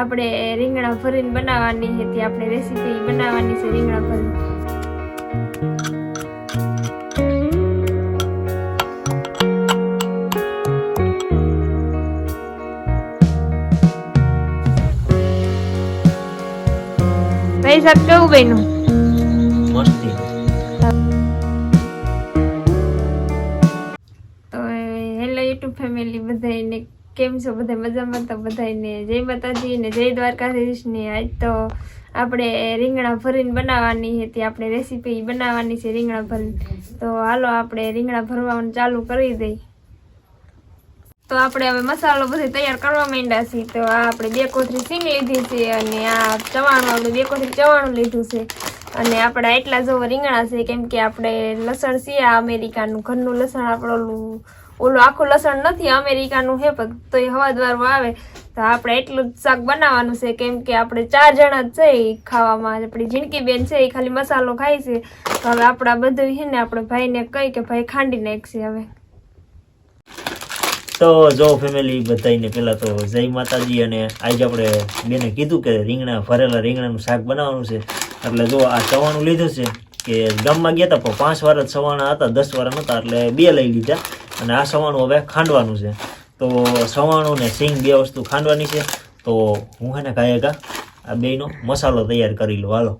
આપણે રીંગણા ભરીને બનાવવાની હતી આપણે રેસીપી બનાવવાની છે રીંગણા ભરીને. ભાઈ સાહેબ કેવું બન્યું? મસ્તી. તો હેલો યુટ્યુબ ફેમિલી બધાને કેમ છો? બધા મજામાં? તો બધાને જય માતાજી ને જય દ્વારકાધીશને આજ તો આપણે રીંગણા ભરીને બનાવવાની હતી આપણે રેસીપી બનાવવાની છે રીંગણા ભરીને. તો હાલો આપણે રીંગણા ભરવાનું ચાલુ કરી દઈ તો આપણે હવે મસાલો બધો તૈયાર કરવા માંડ્યા છીએ. તો આ આપણે બે કોથળી સિંગ લીધી છે અને આ ચવાણું આપણે બે કોથળી ચવાણું લીધું છે. અને આપણા એટલા જો રીંગણા છે, કેમ કે આપણે લસણ છે આ અમેરિકાનું. ઘરનું લસણ આપણે ઓલું આખું લસણ નથી અમેરિકાનું હે તો એ હવાદવારું આવે. તો આપણે એટલું જ શાક બનાવવાનું છે, કેમ કે આપણે ચાર જણા જ છે એ ખાવામાં. આપણી જિંદગી બેન છે એ ખાલી મસાલો ખાય છે. તો હવે આપણા બધું છે ને આપણે ભાઈને કહી કે ભાઈ ખાંડી નાખશે હવે. તો જો ફેમિલી બધાને પેલા તો જય માતાજી અને આજે આપણે બેને કીધું કે રીંગણા ભરેલા રીંગણાનું શાક બનાવવાનું છે. એટલે જો આ ચવાણું લીધું છે કે ગામમાં ગયા હતા પણ પાંચ વાર જ સવાણા હતા, દસ વાર નહોતા, એટલે બે લઈ લીધા. અને આ સવાણું હવે ખાંડવાનું છે. તો સવાણું ને સિંગ બે વસ્તુ ખાંડવાની છે. તો હું હે ને આ બેનો મસાલો તૈયાર કરી લઉં. હાલો.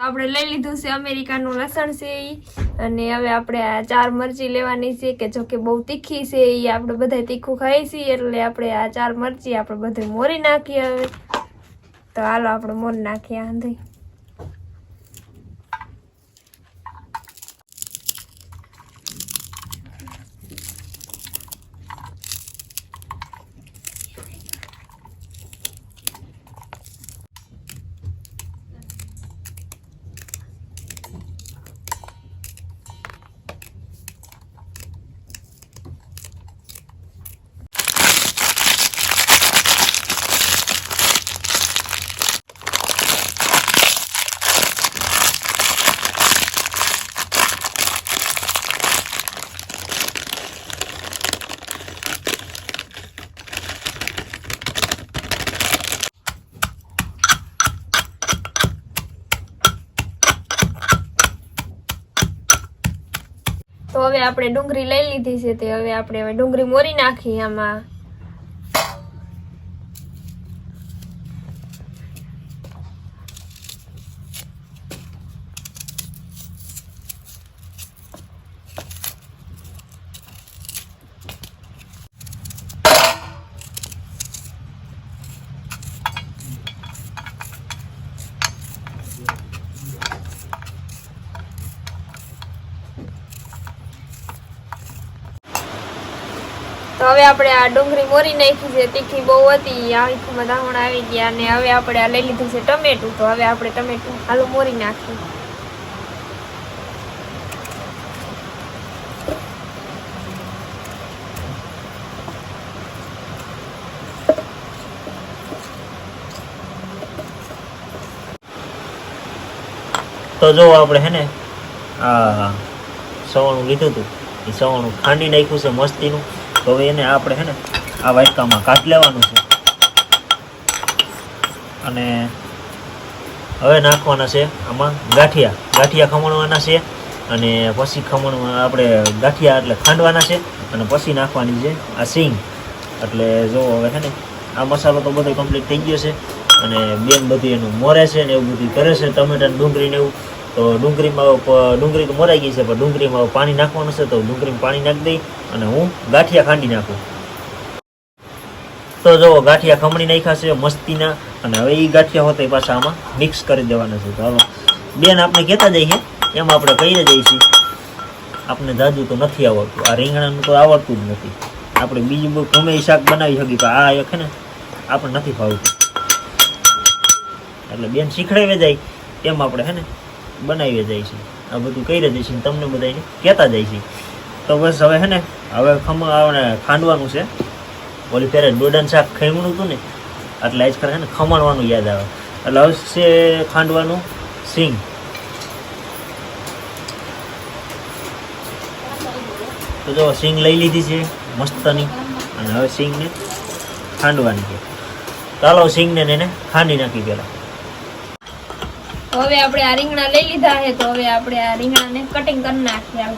આપણે લઈ લીધું છે અમેરિકાનું લસણ છે એ અને હવે આપણે આ ચાર મરચી લેવાની છે કે જો કે બહુ તીખી છે એ આપણે બધા તીખું ખાઈએ છીએ એટલે આપણે આ ચાર મરચી આપણે બધે મોરી નાખીએ હવે. તો હાલો આપણે મોરી નાખીએ આંધી તો હવે આપણે ડુંગળી લઈ લીધી છે તે હવે આપણે હવે ડુંગળી મોરી નાખી આમાં. તો હવે આપણે આ ડુંગળી મોરી નાખી છે તીખી બહુ હતી આખું દામણ આવી ગયા અને હવે આપણે આ લઈ લીધું છે ટમેટું. તો હવે આપણે ટમેટું હાલો મોરી નાખીએ. તો જો આપણે હે ને આ સવાણું લીધું હતું એ સવાણું ખાંડી નાખ્યું છે મસ્તીનું. તો હવે એને આપણે હે ને આ વાટકામાં કાઢી લેવાનું છે. અને હવે નાખવાના છે આમાં ગાંઠિયા. ગાંઠિયા ખમણવાના છે અને પછી ખમણવા આપણે ગાંઠિયા એટલે ખાંડવાના છે અને પછી નાખવાની છે આ સિંગ. એટલે જો હવે છે ને આ મસાલો તો બધો કમ્પ્લીટ થઈ ગયો છે અને બેન બધી એનું મોરે છે ને એવું બધું કરે છે ટમેટા ડુંગળી ને એવું. તો ડુંગળીમાં ડુંગળી તો મોરાઈ ગઈ છે, પણ ડુંગળીમાં પાણી નાખવાનું છે, તો ડુંગળીમાં પાણી નાખી દઈ અને હું ગાંઠિયા ખાંડી નાખું. તો જો ગાંઠિયા ખમણી નાખ્યા છે, મસ્તીના, અને હવે એ ગાંઠિયા હોતા એ પાછા આમાં મિક્સ કરી દેવાના છે. તો હવે બેન આપણે કહેતા જઈએ, એમ આપણે કહીને જઈએ છીએ. આપણે જાજુ તો નથી આવડતું, આ રીંગણાનું તો આવડતું જ નથી. આપણે બીજું બહુ ગમે શાક બનાવી શકીએ, પણ આ એક ને, આપણે નથી ફાવતું. એટલે બેન શીખડાવી જાય, એમ આપણે હે ને બનાવી જાય છે. આ બધું કહી જાય છે તમને બધાને કહેતા જાય છે. તો બસ હવે હે ને, હવે ખમ આપણે ખાંડવાનું છે. ઓલી ફેરે ડોડાનું શાક ખમણું હતું ને, એટલે આજ છે ને ખમણવાનું યાદ આવે. એટલે હવે છે ખાંડવાનું સિંગ. તો જો સિંગ લઈ લીધી છે, મસ્તની. અને હવે સિંગને ખાંડવાની છે. ચાલો સિંગને એને ખાંડી નાખી પેલા હવે આપણે આ રીંગણા લઈ લીધા છે, તો હવે આપણે આ રીંગણાને કટિંગ કરી નાખીએ.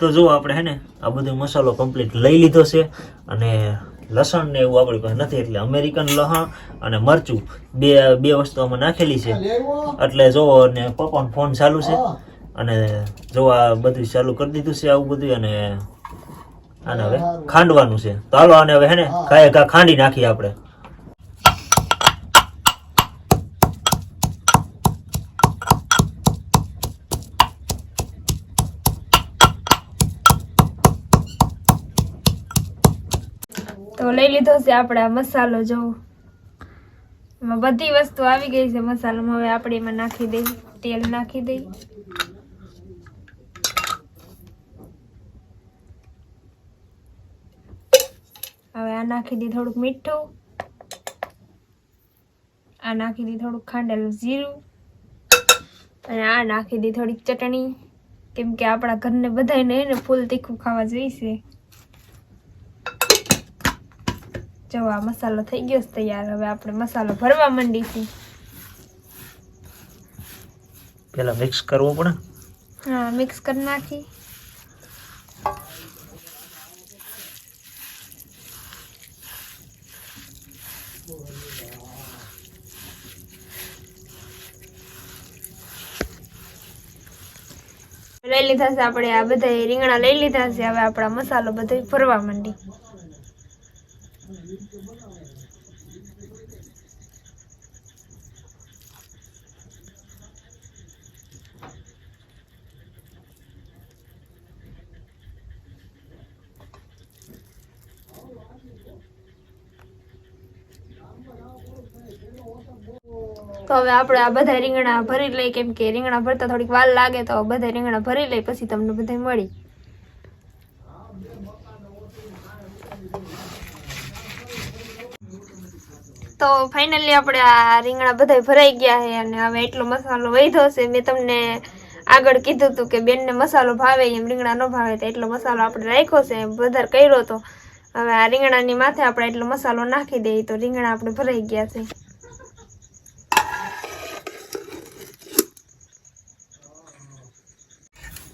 તો જો આપણે હે ને આ બધો મસાલો કમ્પ્લીટ લઈ લીધો છે અને લસણ ને એવું આપણી પાસે નથી એટલે અમેરિકન લસણ અને મરચું બે બે વસ્તુ આમાં નાખેલી છે. એટલે જો ને પપ્પાનો ફોન ચાલુ છે અને જો આ બધું ચાલુ કરી દીધું છે આવું બધું અને આને હવે ખાંડવાનું છે. તો હાલો આને હવે હે ને ખાંડી નાખીએ આપણે. તો લઈ લીધો છે આપણે મસાલો જોવો એમાં બધી વસ્તુ આવી ગઈ છે મસાલામાં. હવે આપણે એમાં નાખી દઈ, તેલ નાખી દઈ. હવે આ નાખી દઈ થોડુંક મીઠું. આ નાખી દઈ થોડુંક ખાંડેલું જીરું. અને આ નાખી દઈ થોડીક ચટણી. કેમ કે આપણા ઘરને બધાને એને ફૂલ તીખું ખાવા જોઈશે જો આ મસાલો થઈ ગયો છે તૈયાર. હવે આપણે મસાલો ભરવા માંડીશું. પેલા મિક્સ કરવો પડે? હા મિક્સ કરી નાખી. લઈ લીધા છે આપણે આ બધા રીંગણા લઈ લીધા છે. હવે આપણા મસાલો બધો ભરવા માંડી. તો હવે આપણે આ બધા રીંગણા ભરી લઈ કેમ કે રીંગણા ભરતા થોડીક વાર લાગે, તો બધા રીંગણા ભરી લઈ પછી તમને બધા મળી. તો ફાઇનલી આપણે આ રીંગણા બધા ભરાઈ ગયા છે અને હવે એટલો મસાલો વધ્યો છે. મેં તમને આગળ કીધું હતું કે બેનને મસાલો ભાવે, એમ રીંગણા ન ભાવે તો એટલો મસાલો આપણે રાખ્યો છે. વધારે કર્યો હતો હવે આ રીંગણાની માથે આપણે એટલો મસાલો નાખી દઈએ તો રીંગણા આપણે ભરાઈ ગયા છે.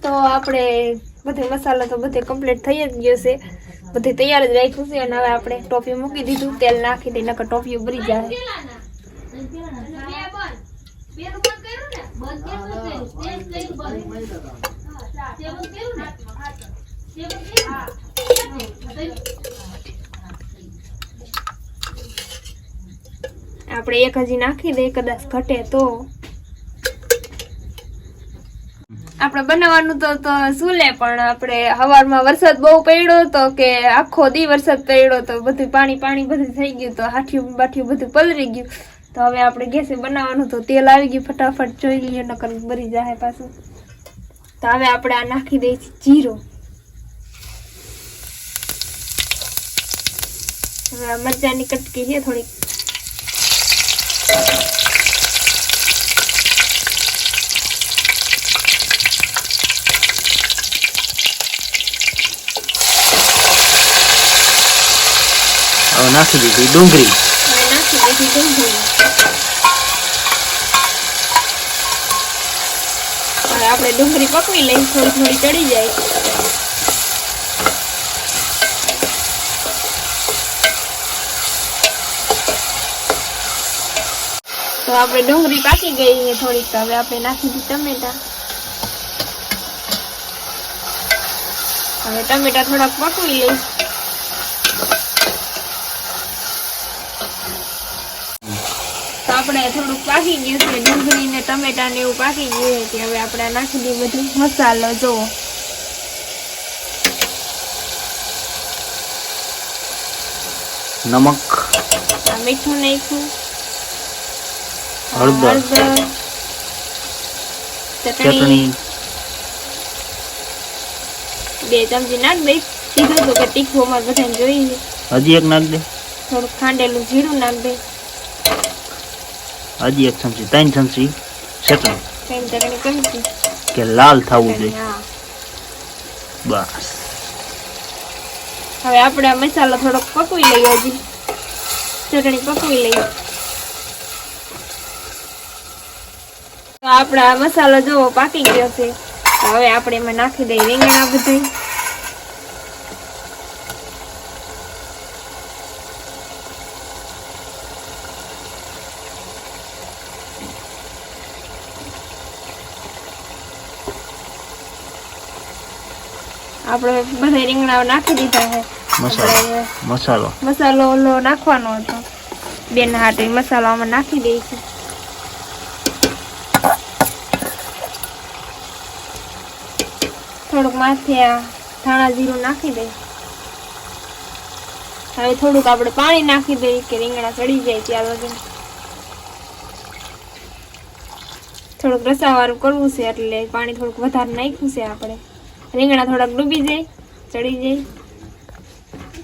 તો આપણે બધે મસાલો તો બધે કમ્પ્લીટ થઈ જ ગયો છે. બધે તૈયાર જ રાખ્યું છે અને હવે આપણે ટોપી મૂકી દીધું, તેલ નાખી દઈ નકર ટોપી ભરી જાય. આપણે એક હજી નાખી દઈએ કદાચ ઘટે તો. આપણે બનાવવાનું તો શું લે, પણ આપણે હવારમાં વરસાદ બહુ પડ્યો તો કે આખો દી વરસાદ પડ્યો તો બધું પાણી પાણી બધું થઈ ગયું તો હાઠિયું બાઠિયું બધું પલરી ગયું. તો હવે આપણે ગેસે બનાવવાનું તો તેલ આવી ગયું ફટાફટ જોઈ લઈએ, નકર બરી જાય પાછું. તો હવે આપણે આ નાખી દઈએ છીએ જીરો. હવે મરચાંની કટકી છે થોડીક. નાખી દીધી, ડુંગળી. આપણે ડુંગળી પકવી લઈ, થોડી થોડી ચડી જાય. તો આપણે ડુંગળી પાકી ગઈ છે થોડીક હવે આપણે નાખી દીધી ટમેટા. હવે ટમેટા થોડાક પકવી લઈ. આપણે થોડુંક પાકી ગયું છે. ડુંગળી ને ટમેટા ને એવું પાકી ગયું છે. હવે આપણે નાખી દઈએ બધું મસાલો જો નમક. મીઠું નાખ્યું. હળદર. ચટણી. બે ચમચી નાખ દઈ કીધું હતું કે તીખું અમારે બધાને જોઈએ હજી એક નાખ દે. થોડુંક ખાંડેલું જીરું નાખ દે. હજી એક ચમચી ત્રણ ચમચી ચટણી કે લાલ થવું જોઈએ. બસ. હવે આપણે આ મસાલો થોડોક પકવી લઈએ હજી. ચટણી પકવી લઈએ. તો આપણે આ મસાલો જોવો પાકી ગયો છે. હવે આપણે એમાં નાખી દઈએ રીંગણા બધા. આપણે બધા રીંગણા નાખી દીધા છે. મસાલો. મસાલો. મસાલો ઓલો નાખવાનો હતો. બેન હાટે મસાલો આમાં નાખી દઈશું થોડુંક માથે આ ધાણા જીરું નાખી દઈ હવે થોડુંક આપણે પાણી નાખી દઈએ કે રીંગણા ચડી જાય ત્યાર લગી થોડુંક રસાવાળું કરવું છે એટલે પાણી થોડુંક વધારે નાખ્યું છે આપણે. રીંગણા થોડાક ડૂબી જાય ચડી જાય.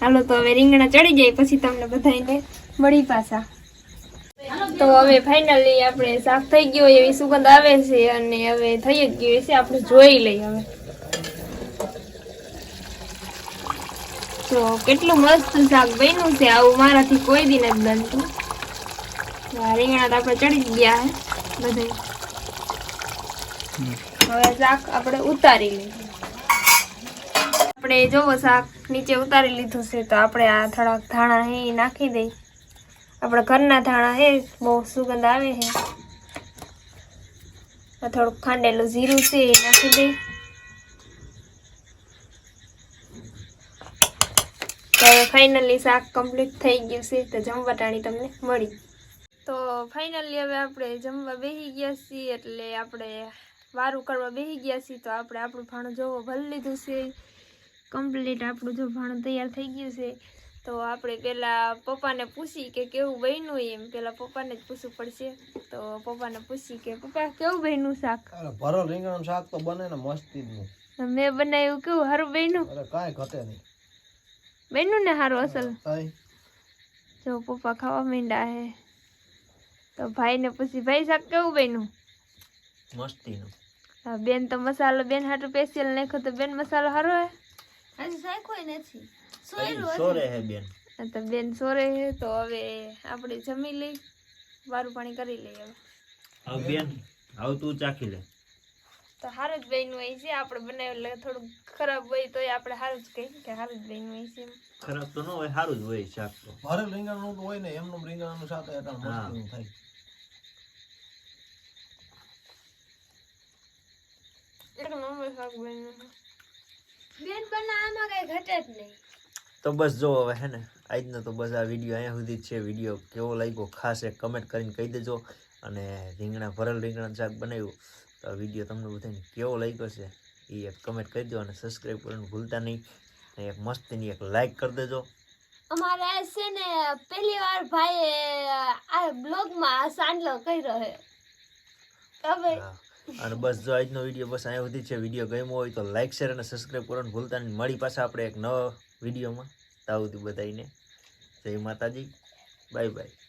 હાલો તો હવે રીંગણા ચડી જાય પછી તમને બધાને મળી પાછા. તો હવે ફાઇનલી આપણે શાક થઈ ગયો એવી સુગંધ આવે છે અને હવે થઈ જ ગયું છે આપણે જોઈ લઈએ હવે. તો કેટલું મસ્ત શાક બન્યું છે આવું મારાથી કોઈ દિન નથી બનતું. રીંગણા તો આપણે ચડી જ ગયા હે બધા હવે શાક આપણે ઉતારી લઈએ. આપણે જોવો શાક નીચે ઉતારી લીધું છે, તો આપણે આ થોડાક ધાણા હે ઈ નાખી દઈ. આપણા ઘરના ધાણા હે, બહુ સુગંધ આવે છે આ થોડુંક ખાંડેલું જીરું છે એ નાખી દઈ. તો હવે ફાઇનલી શાક કમ્પ્લીટ થઈ ગયું છે, તો જમવા ટાણી તમને મળી. તો ફાઇનલી હવે આપણે જમવા બેસી ગયા છીએ, એટલે આપણે વારું કરવા બેસી ગયા છીએ, તો આપણે આપણું ભાણું જોવો ભરી લીધું છે. કમ્પ્લીટ આપણું જો ભાણું તૈયાર થઈ ગયું છે. તો આપણે પેલા પપ્પાને પૂછી કે કેવું બન્યું એમ. પેલા પપ્પાને જ પૂછવું પડશે. તો પપ્પાને પૂછી કે પપ્પા કેવું બન્યું શાક? અરે ભરો રીંગણાનું શાક તો બને ને મસ્તી મેં બનાવ્યું કેવું સારું બન્યું? અરે કાંઈ ઘટે નહીં. બન્યું ને સારું અસલ? જો પપ્પા ખાવા માંડ્યા હે. તો ભાઈને પૂછી ભાઈ શાક કેવું બન્યું? મસ્તીનું. બેન તો મસાલો બેન હાટું સ્પેશિયલ નાખ્યો તો બેન મસાલો સારો હે? સોરે હે બેન. તો બેન સોરે હે તો હવે આપણે જમી લઈ વારું પાણી કરી લઈએ હવે. આવ બેન આવ તું ચાખી લે. તો હારું જ બેન હોય છે આપણે બનાવેલું એટલે થોડું ખરાબ હોય તો આપણે સારું જ કહીએ કે હારું જ બેન હોય છે એમ. ખરાબ તો ન હોય સારું જ હોય શાક તો. ભરે રીંગણાનું તો હોય ને એમનું રીંગણાનું શાક એટલે મસ્ત થાય. એક નંબર શાક બન્યું. તો બસ જો હવે હે ને આજનો તો બસ આ વીડિયો અહીંયા સુધી જ છે. વીડિયો કેવો લાગ્યો ખાસ એક કમેન્ટ કરીને કહી દેજો. અને રીંગણા ભરેલ રીંગણા શાક બનાવ્યું. તો આ વીડિયો તમને બધાને કેવો લાગ્યો છે એ એક કમેન્ટ કરી દો અને સબસ્ક્રાઈબ કરવાનું ભૂલતા નહીં. અને એક મસ્તીની એક લાઈક કરી દેજો. અમારે છે ને પહેલી વાર ભાઈએ આ બ્લોગમાં સાંડલો કર્યો છે. હા. અને બસ જો આજનો વીડિયો બસ અહીંયા સુધી છે. વીડિયો ગમ્યો હોય તો લાઈક શેર અને સબસ્ક્રાઈબ કરવાનું ભૂલતા નહીં. મળી પાછા આપણે એક નવા વિડીયોમાં તાવ બધાને જય માતાજી. Bye bye